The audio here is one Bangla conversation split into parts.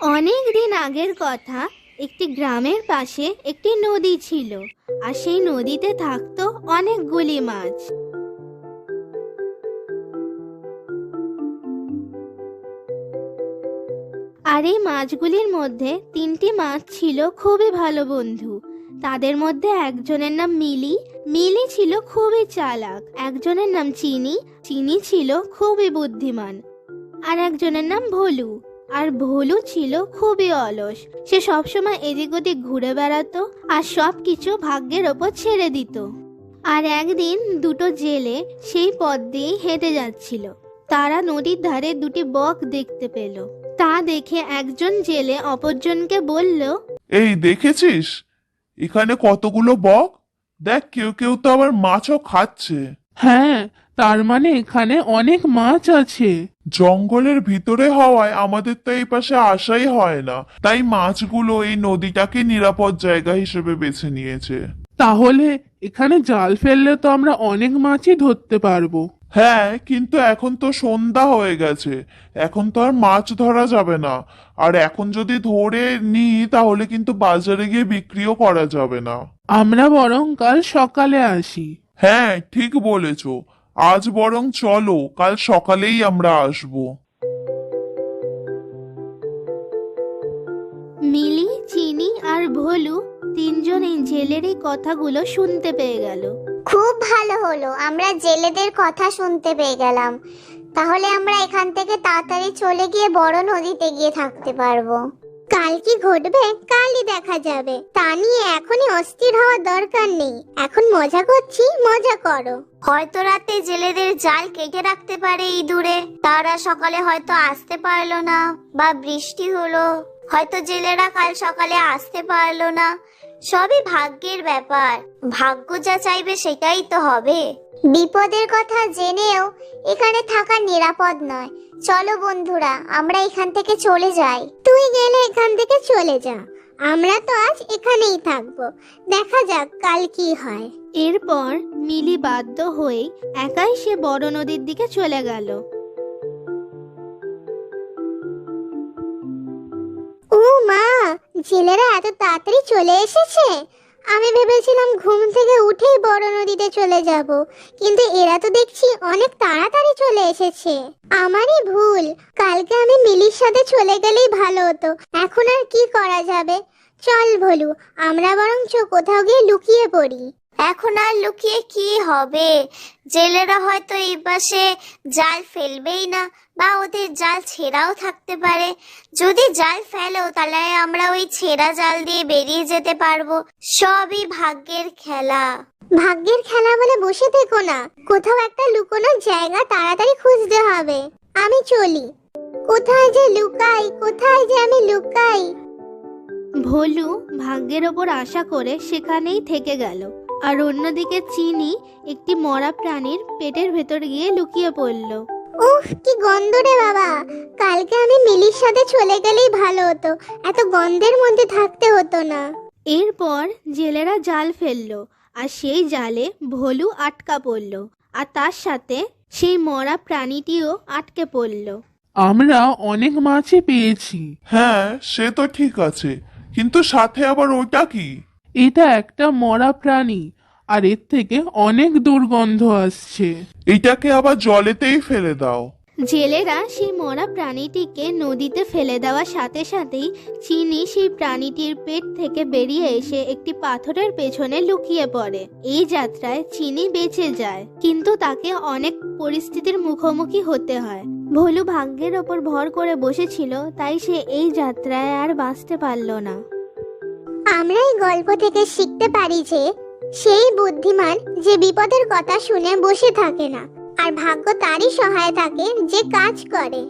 অনেক দিন আগের কথা, একটি গ্রামের পাশে একটি নদী ছিল, আর সেই নদীতে থাকতো অনেকগুলি মাছ। আর এই মাছগুলির মধ্যে তিনটি মাছ ছিল খুবই ভালো বন্ধু। তাদের মধ্যে একজনের নাম মিলি মিলি ছিল খুবই চালাক। একজনের নাম চিনি চিনি ছিল খুবই বুদ্ধিমান। আর একজনের নাম ভোলু। আর ভোলু ছিল খুবই অলস। সে সবসময় এদিক ওদিক ঘুরে বেড়াতো আর সব কিছু ভাগ্যের ওপর ছেড়ে দিত। আর একদিন দুটো জেলে সেই পথ দিয়েই হেঁটে যাচ্ছিল। তারা নদীর ধারে দুটি বক দেখতে পেল। তা দেখে একজন জেলে অপরজনকে বলল এই দেখেছিস? এখানে কতগুলো বক? দেখ কেউ কেউ তো আবার মাছও খাচ্ছে। হ্যাঁ তার মানে এখানে অনেক মাছ আছে। জঙ্গলের ভিতরে হওয়ায় আমাদের তো এই পাশে আসাই হয় না। তাই মাছগুলো এই নদীটাকে নিরাপদ জায়গা হিসেবে বেছে নিয়েছে। তাহলে এখানে জাল ফেললে তো আমরা অনেক মাছই ধরতে পারব। হ্যাঁ কিন্তু এখন তো সন্ধ্যা হয়ে গেছে। এখন তো আর মাছ ধরা যাবে না। আর এখন যদি ধরে নিই তাহলে কিন্তু বাজারে গিয়ে বিক্রিও করা যাবে না। আমরা বরং কাল সকালে আসি। হ্যাঁ ঠিক বলেছ। আজ বরং চলো কাল সকালেই আমরা আসব। মিলি চিনি আর ভোলু তিনজন এই জেলের এই কথাগুলো শুনতে পেয়ে গেল। খুব ভালো হলো আমরা জেলেদের কথা শুনতে পেয়ে গেলাম। তাহলে আমরা এখান থেকে তাড়াতাড়ি চলে গিয়ে বড় নদীতে গিয়ে থাকতে পারব। কাল কি ঘটবে? কালই দেখা যাবে। তা নিয়ে এখনই অস্থির হওয়ার দরকার নেই। এখন মজা করছি মজা করো। হয়তো রাতে জেলেদের জাল কেটে রাখতে পারে ইঁদুরে তারা সকালে হয়তো আসতে পারল না বা বৃষ্টি হলো। হয়তো জেলেরা কাল সকালে আসতে পারল না। সবই ভাগ্যের ব্যাপার। ভাগ্য যা চাইবে সেটাই তো হবে। বিপদের কথা জেনেও এখানে থাকা নিরাপদ নয়। চলো বন্ধুরা আমরা এখান থেকে চলে যাই। তুই গেলে এখান থেকে চলে যা। আমরা তো আজ এখানেই থাকব। দেখা যাক কাল কি হয়। এরপর মিলি বাধ্য হয়ে একাই সে বড় নদীর দিকে চলে গেল। ও মা জেলেরা এত তাড়াতাড়ি চলে এসেছে? আমি ভেবেছিলাম ঘুম থেকে উঠেই বড় নদীতে চলে যাব, কিন্তু এরা তো দেখছি অনেক তাড়াতাড়ি চলে এসেছে। আমারই ভুল, কালকে আমি মিলির সাথে চলে গেলেই ভালো হতো, এখন আর কি করা যাবে? চল ভলু, আমরা বরঞ্চ কোথাও গিয়ে লুকিয়ে পড়ি। এখন আর লুকিয়ে কি হবে? জেলেরা হয়তো এই পাশে জাল ফেলবেই না বা ওদের জাল ছেঁড়াও থাকতে পারে। যদি জাল ফেলো তাহলে আমরা ওই ছেঁড়া জাল দিয়ে বেরিয়ে যেতে পারব। সবই ভাগ্যের খেলা। ভাগ্যের খেলা বলে বসে থেকো না। কোথাও একটা লুকোনোর জায়গা তাড়াতাড়ি খুঁজতে হবে। আমি চলি। কোথায় যে লুকাই কোথায় যে আমি লুকাই? ভোলু ভাগ্যের ওপর আশা করে সেখানেই থেকে গেল। আর অন্যদিকে চিনি একটি মরা প্রাণীর পেটের ভেতর গিয়ে লুকিয়ে পড়ল। উফ কি গন্ধ রে বাবা। কালকে আমি মিলির সাথে চলে গেলেই ভালো হতো। এত গন্ধের মধ্যে থাকতে হতো না। এরপর জেলেরা জাল ফেলল আর সেই জালে ভোলু আটকা পড়ল আর তার সাথে সেই মরা প্রাণীটিও আটকে পড়ল। আমরা অনেক মাছই পেয়েছি। হ্যাঁ সে তো ঠিক আছে। কিন্তু সাথে আবার ওটা কি? এটা একটা মরা প্রাণী আর এর থেকে অনেক দুর্গন্ধ আসছে। এটাকে আবার জলেতেই ফেলে দাও। জেলেরা সেই মরা প্রাণীটিকে নদীতে ফেলে দেওয়ার সাথে সাথেই চিনি সেই প্রাণীটির পেট থেকে বেরিয়ে এসে একটি পাথরের পেছনে লুকিয়ে পড়ে। এই যাত্রায় চিনি বেঁচে যায় কিন্তু তাকে অনেক পরিস্থিতির মুখোমুখি হতে হয়। ভোলু ভাগ্যের ওপর ভর করে বসেছিল তাই সে এই যাত্রায় আর বাঁচতে পারল না। আমরা এই গল্প থেকে শিখতে পারি যে, সেই বুদ্ধিমান যে বিপদের কথা শুনে বসে থাকে না, আর ভাগ্য তারই সহায় থাকে যে কাজ করে।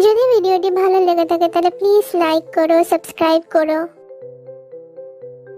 যদি ভিডিওটি ভালো লেগে থাকে, তাহলে প্লিজ লাইক করো সাবস্ক্রাইব করো।